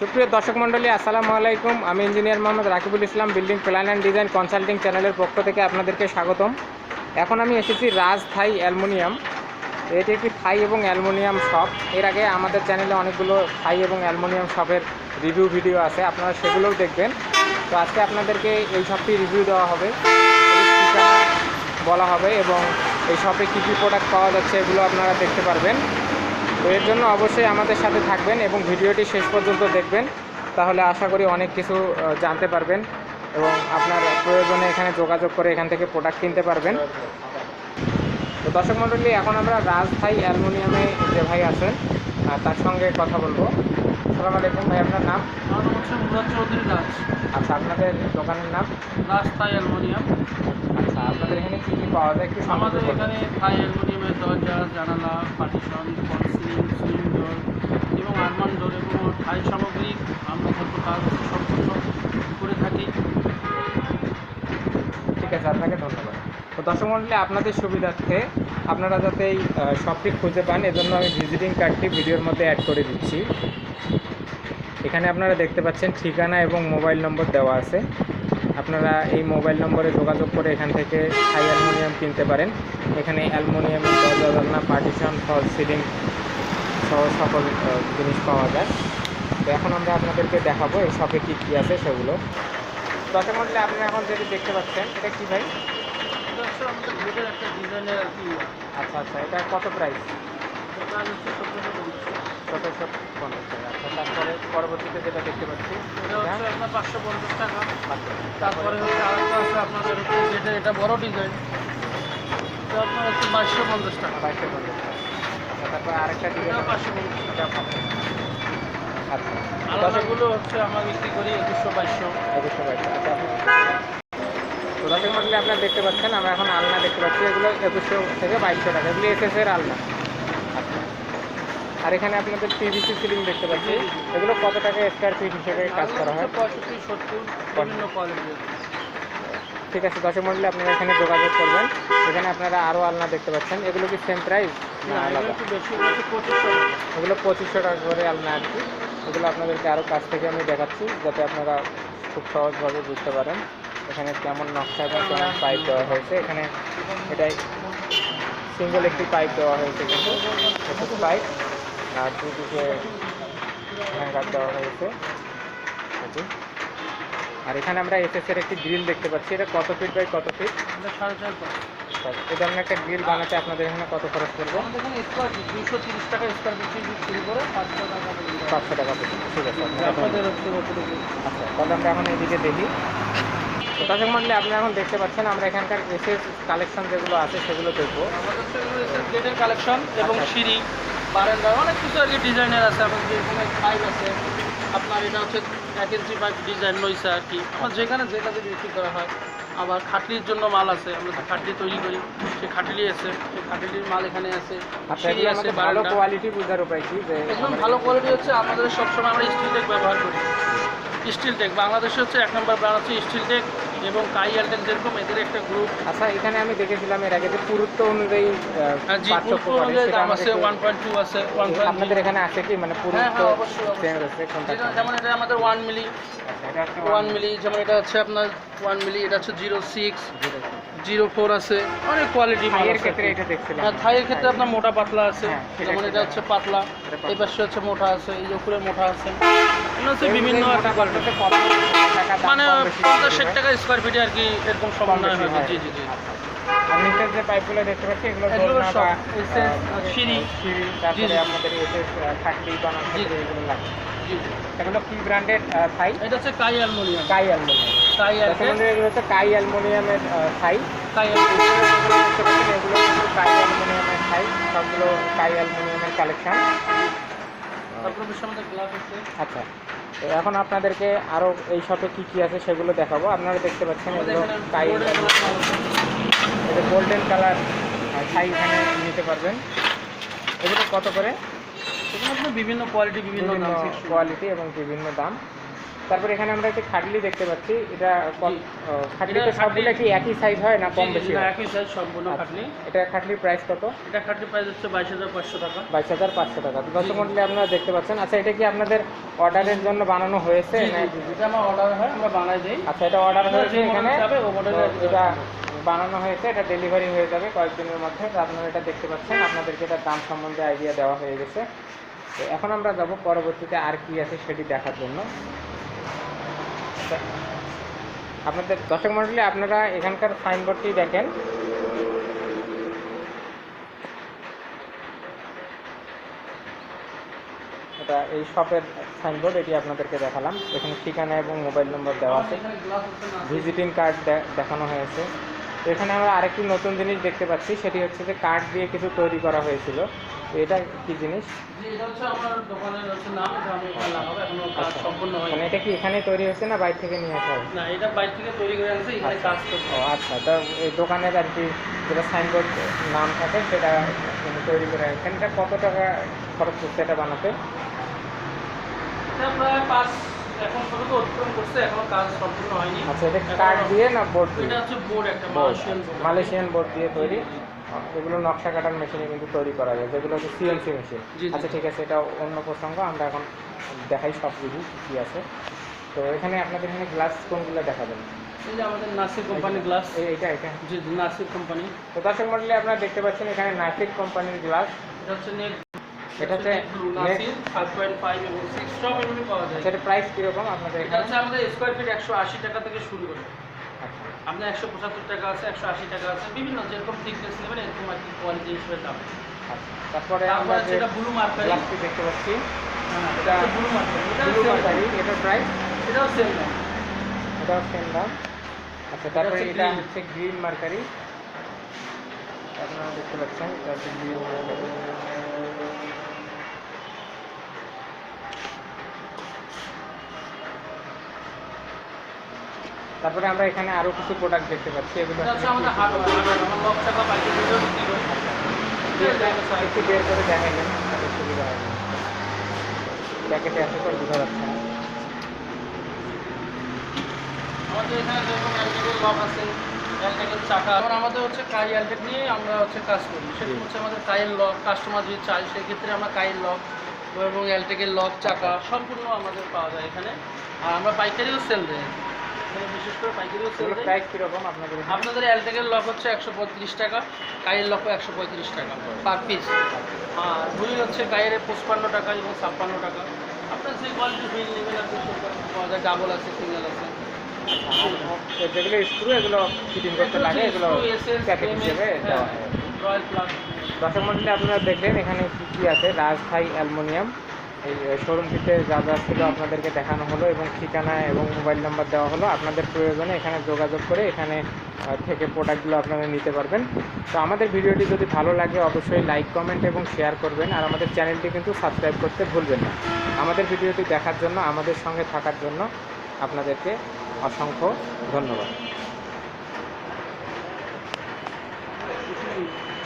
সুপ্রিয় দর্শক মণ্ডলী, আসসালামু আলাইকুম। আমি engineer Mohammad Rakibul Islam, building plan and design consulting চ্যানেলের পক্ষ থেকে আপনাদেরকে স্বাগতম। এখন আমি এসেছি রাজ থাই অ্যালুমিনিয়াম। এটি একটি থাই এবং অ্যালুমিনিয়াম শপ। এর আগে আমাদের চ্যানেলে অনেকগুলো থাই এবং অ্যালুমিনিয়াম শপের রিভিউ ভিডিও আছে, আপনারা সেগুলোও দেখবেন। তো আজকে আপনাদেরকে এই শপটি রিভিউ দেওয়া হবে বলা হবে এবং এই শপে কী কী প্রোডাক্ট পাওয়া যাচ্ছে এগুলো আপনারা দেখতে পারবেন। তো এর জন্য অবশ্যই আমাদের সাথে থাকবেন এবং ভিডিওটি শেষ পর্যন্ত দেখবেন। তাহলে আশা করি অনেক কিছু জানতে পারবেন এবং আপনার প্রয়োজনে এখানে যোগাযোগ করে এখান থেকে প্রোডাক্ট কিনতে পারবেন। তো দর্শক মণ্ডলী এখন আমরা রাজভাই অ্যালুমিনিয়ামে যে ভাই আছেন তার সঙ্গে কথা বলব। সালাম আলাইকুম ভাই আপনার নাম? চৌধুরী রাজ। আচ্ছা আপনাদের দোকানের নাম? Raj Thai aluminium. আচ্ছা আপনাদের এখানে কী কী পাওয়া যায়? একটু আমাদের এখানে থাই অ্যালুমিনিয়ামের দরজা, জানালা পার্টিশন ফলসিলিং সুইং ডোর এবং আরমান ডোর এবং থাই সামগ্রী আমরা যত কাজ সম্পূর্ণ করে থাকি। ঠিক আছে, আপনাকে ধন্যবাদ। তো দর্শক মণ্ডলী আপনাদের সুবিধার্থে আপনারা যাতে এই শপটি খুঁজে পান, এজন্য আমি ভিজিটিং কার্ডটি ভিডিওর মধ্যে অ্যাড করে দিচ্ছি। এখানে আপনারা দেখতে পাচ্ছেন ঠিকানা এবং মোবাইল নম্বর দেওয়া আছে। আপনারা এই মোবাইল নম্বরে যোগাযোগ করে এখান থেকে হাই অ্যালুমিনিয়াম কিনতে পারেন। এখানে অ্যালুমিনিয়ামের দরজা জানলা পার্টিশন ফল সিলিং সহ সকল জিনিস পাওয়া যায়। তো এখন আমরা আপনাদেরকে দেখাবো এই শপে কী কী আছে সেগুলো। দর্শক মণ্ডলী আপনারা এখন যেটি দেখতে পাচ্ছেন এটা কী ভাই? আচ্ছা আচ্ছা এটা কত প্রাইস সতেরোশো পঞ্চাশ টাকা। আচ্ছা তারপরে পরবর্তীতে যেটা দেখতে পাচ্ছি এটা হচ্ছে আপনার পাঁচশো পঞ্চাশ টাকা। তারপরে হচ্ছে আরেকটা আছে আপনাদের গেটের এটা বড় ডিজাইন এটা আপনার হচ্ছে বাইশশো পঞ্চাশ টাকা। বাইশশো পঞ্চাশ টাকা। আচ্ছা তারপরে আরেকটা ডিজাইন পাঁচশো পঞ্চাশ টাকা। আচ্ছা। আলাদাগুলো হচ্ছে আমরা বিক্রি করি একুশশো বাইশশো। একুশশো আচ্ছা তো দর্শক মন্ডলী আপনারা দেখতে পাচ্ছেন আমরা এখন আলনা দেখতে পাচ্ছি। এগুলো একুশশো থেকে বাইশশো টাকা। এগুলো এস এর আলনা। আর এখানে আপনাদের পিভিসি সিলিং দেখতে পাচ্ছি। এগুলো কত টাকা স্কোয়ার ফিট হিসেবে কাজ করা হয়? পঁয়ষট্টি সত্তর বিভিন্ন কোয়ালিটির ঠিক আছে দর্শক মন্ডলী আপনারা এখানে যোগাযোগ করবেন। এখানে আপনারা আরও আলনা দেখতে পাচ্ছেন। এগুলো কি সেম প্রাইস না আলাদা। এগুলো পঁচিশশো টাকা। করে আলনা আর কি। এগুলো আপনাদেরকে আরও কাছ থেকে আমি দেখাচ্ছি যাতে আপনারা খুব সহজভাবে বুঝতে পারেন এখানে কেমন নকশা এবং কেমন পাইপ দেওয়া হয়েছে। এখানে এটাই সিঙ্গেল একটি পাইপ দেওয়া হয়েছে কিন্তু। পাইপ আর দুদিকে হ্যাঙ্গার দেওয়া হয়েছে। আর এখানে আমরা এসএস এর একটি গ্রিল দেখতে পাচ্ছি। এটা কত ফিট বাই কত ফিট এই ধরনের একটা গ্রিল বানাতে আপনাদের এখানে কত খরচ করব দুশো তিরিশ টাকা স্কোয়ার ফিট শুরু করে পাঁচশো টাকা পাঁচশো টাকা ঠিক আছে আচ্ছা তাহলে আমরা এখন এদিকে দেখি। তো দর্শক মন্ডলী আপনারা এখন দেখতে পাচ্ছেন আমরা এখানকার এসএস কালেকশন যেগুলো আছে সেগুলো দেখব। আমাদের কালেকশন এবং আচ্ছা। সিঁড়ি। বারান্দা অনেক কিছু আর কি ডিজাইনের আছে আমাদের এখানে পাইপ আছে আপনার এটা হচ্ছে এক ইঞ্চি পাইপ ডিজাইন রয়েছে আর কি। আমার যেখানে যে কাজে বিক্রি করা হয় আবার খাটলির জন্য মাল আছে আমরা যে খাটলি তৈরি করি সেই খাটলি আছে সেই খাটলির মাল এখানে আছে আচ্ছা এগুলো আছে ভালো কোয়ালিটি বোঝার উপায় কি? একদম ভালো কোয়ালিটি হচ্ছে আমাদের সবসময় আমরা স্টিল টেক ব্যবহার করি। স্টিল টেক বাংলাদেশে হচ্ছে এক নম্বর ব্র্যান্ড হচ্ছে স্টিল টেক এবং কাইয়ালটেক যেরকম এদের একটা গ্রুপ আচ্ছা এখানে আমি দেখেছিলাম এর আগে যে পুরুত্ব অনুযায়ী আহ, জি পার্থক্য করে। অনুযায়ী সেটা দাম আছে একটু- ওয়ান পয়েন্ট টু আছে ওয়ান পয়েন্ট আপনাদের এখানে আছে কি? মানে হ্যাঁ পুরুত্ব হ্যাঁ আছে কোনটা যেমন এটা আমাদের ওয়ান মিলি আচ্ছা, এটা হচ্ছে ওয়ান মিলি যেমন এটা হচ্ছে আপনার ওয়ান মিলি এটা হচ্ছে জিরো সিক্স জিরো ফোর আছে অনেক কোয়ালিটি থাইয়ের ক্ষেত্রে এটা দেখছিলাম। হ্যাঁ থাইয়ের ক্ষেত্রে আপনার মোটা পাতলা আছে হ্যাঁ, যেমন এটা হচ্ছে পাতলা এই পাশে হচ্ছে মোটা আছে এই উপরে মোটা আছে। বিভিন্ন মানে পঞ্চাশ ষাট টাকা স্কোয়ার ফিটে আর কি এরকম কম সমন্বয় বেশি হয়। জি জি জি। আর নিচের যে পাইপগুলো দেখতে পাচ্ছি এগুলো দোলনা সব বা সিঁড়ি। সিঁড়ি তারপরে জি। এসএস থাকলি। এগুলো লাগে। জি এগুলো কি ব্র্যান্ডের থাই? এটা হচ্ছে কাই অ্যালমোনিয়াম। কাই অ্যালুমিনিয়াম। কাই বর্তমানে এগুলো হচ্ছে কাই অ্যালুমিনিয়ামের থাই। কাই দেখতে এগুলো কাই অ্যালুমিনিয়ামের থাই। সবগুলো কাই অ্যালুমিনিয়ামের কালেকশন তারপরে আমাদের গ্লাস আছে। আচ্ছা। তো এখন আপনাদেরকে আরও এই শপে কী কী আছে সেগুলো দেখাবো। আপনারা দেখতে পাচ্ছেন এগুলো। এটা গোল্ডেন কালার টাই এখানে নিতে পারবেন। এগুলো কত করে? এগুলো বিভিন্ন কোয়ালিটি বিভিন্ন। কোয়ালিটি এবং বিভিন্ন দাম। তারপর এখানে আমরা একটি খাটলি দেখতে পাচ্ছি। এটা খাটলিতে সবগুলো কি একই সাইজ হয় না কম বেশি না? একই সাইজ সম্পূর্ণ খাটলি। এটা খাটলির প্রাইস কত? এটা খাটনি প্রাইস হচ্ছে বাইশ হাজার পাঁচশো টাকা। বাইশ হাজার পাঁচশো টাকা। দর্শক। মন্ডলী আপনারা দেখতে পাচ্ছেন। আচ্ছা এটা কি আপনাদের অর্ডারের জন্য বানানো হয়েছে? যেটা আমার অর্ডার হয় আমরা বানাই দিই। আচ্ছা এটা অর্ডার হয়েছে এখানে? এটা বানানো হয়েছে এটা ডেলিভারি হয়ে যাবে কয়েকদিনের মধ্যে। তো আপনারা এটা দেখতে পাচ্ছেন আপনাদেরকে এটার দাম সম্বন্ধে আইডিয়া দেওয়া হয়ে গেছে। তো এখন আমরা যাব পরবর্তীতে আর কি আছে সেটি দেখার জন্য। আচ্ছা, আপনাদের দর্শক মন্ডলী আপনারা এখানকার সাইনবোর্ডটি দেখেন। এটা এই শপের সাইনবোর্ড এটি আপনাদেরকে দেখালাম। এখানে ঠিকানা এবং মোবাইল নম্বর দেওয়া আছে। ভিজিটিং কার্ড দেখানো হয়েছে। এখানে আমরা আরেকটি নতুন জিনিস দেখতে পাচ্ছি। সেটি হচ্ছে যে কার্ড দিয়ে কিছু তৈরি করা হয়েছিল। এটা কি জিনিস? আচ্ছা। মানে এটা কি এখানে তৈরি হয়েছে না বাইরে থেকে নিয়ে আসা হয় না এটা বাইরে থেকে তৈরি করে আনছে এখানে আচ্ছা। কাজ করতে আচ্ছা। তা এই দোকানের আর কি যেটা সাইনবোর্ড নাম থাকে সেটা তৈরি করে এখানটা কত টাকা খরচ এটা বানাতে? প্রায় পাঁচ এখন পর্যন্ত অতিক্রম করছে এখনও কাজ সম্পূর্ণ হয়নি। আচ্ছা এটা এখনো- দিয়ে না বোর্ড এটা হচ্ছে বোর্ড একটা board Malaysian board Malaysian board দিয়ে তৈরি? এগুলো নকশা কাটার মেশিনে কিন্তু তৈরি করা যায় যেগুলো হচ্ছে সিএনসি মেশিন। আচ্ছা ঠিক আছে এটা অন্য প্রসঙ্গ আমরা এখন দেখাই সব কিছু কী আছে। তো এখানে আপনাদের এখানে গ্লাস কোনগুলো দেখাবেন? এই যে আমাদের নাসির কোম্পানি গ্লাস এইটা এটা জি জি, নাসির কোম্পানি তো দর্শক মন্ডলী আপনারা দেখতে পাচ্ছেন এখানে কোম্পানির গ্লাস এটা হচ্ছে নেট এটা হচ্ছে নাসির ফাইভ পয়েন্ট ফাইভ এবং সিক্স সব এমনি পাওয়া যায়। সেটা প্রাইস কীরকম আপনাদের এটা এখানে? হচ্ছে আমাদের স্কোয়ার ফিট একশো আশি টাকা থেকে শুরু করে। আপনার একশো পঁচাত্তর টাকা আছে একশো আশি টাকা আছে বিভিন্ন যেরকম থিকনেস নেবেন এরকম আর কি কোয়ালিটি হিসেবে দাম। তারপরে আমরা আছে যে এটা ব্লু মার্কারি দেখতে পাচ্ছি। এটা ব্লু মার্কারি এটা ব্লু মার্কারি এটার প্রাইস এটাও সেম দাম। এটাও সেম দাম। আচ্ছা তারপরে এটা হচ্ছে গ্রিন মার্কারি আপনারা দেখতে পাচ্ছেন এটা হচ্ছে গ্রিন মার্কারি তারপরে আমরা এখানে আরও কিছু প্রোডাক্ট দেখতে পাচ্ছি এগুলো একটু বের করে দেখাইলেন সুবিধা প্যাকেটে আছে তো বোঝা যাচ্ছে না। আমাদের এখানে যেরকম লক আছে অ্যালটেকের চাকা আবার আমাদের হচ্ছে কাই নিয়ে আমরা হচ্ছে কাজ করি। সেটা হচ্ছে আমাদের কাইয়ের লক কাস্টমার যদি চায় সেক্ষেত্রে আমরা কাইয়ের লক এবং অ্যালটেকের লক চাকা সম্পূর্ণ আমাদের পাওয়া যায় এখানে। আর আমরা পাইকারিও সেল দেয় আপনাদের? অ্যালটেকের লক হচ্ছে একশো পঁয়ত্রিশ টাকা কাইয়ের লকও একশো পঁয়ত্রিশ টাকা পার পিস আর রুই হচ্ছে কাইয়ের পঁচপান্ন টাকা এবং ছাপ্পান্ন টাকা। আপনার যে কোয়ালিটি হুইল নেবেন আপনি পাওয়া যায়। ডাবল আছে সিঙ্গেল আছে। যেগুলো স্ক্রু এগুলো ফিটিং করতে লাগে এগুলো প্যাকেট হিসেবে হ্যাঁ, দেওয়া হয়। রয়্যাল প্লাস দর্শক মন্ডলী আপনারা দেখলেন এখানে কী কী আছে? রাজথাই অ্যালুমিনিয়াম। এই শোরুমটিতে যা যা ছিল আপনাদেরকে দেখানো হলো এবং ঠিকানা এবং মোবাইল নাম্বার দেওয়া হলো, আপনাদের প্রয়োজনে এখানে যোগাযোগ করে এখানে থেকে প্রোডাক্টগুলো আপনারা নিতে পারবেন। তো আমাদের ভিডিওটি যদি ভালো লাগে, অবশ্যই লাইক, কমেন্ট এবং শেয়ার করবেন। আর আমাদের চ্যানেলটি কিন্তু সাবস্ক্রাইব করতে ভুলবেন না। আমাদের ভিডিওটি দেখার জন্য, আমাদের সঙ্গে থাকার জন্য আপনাদেরকে অসংখ্য ধন্যবাদ।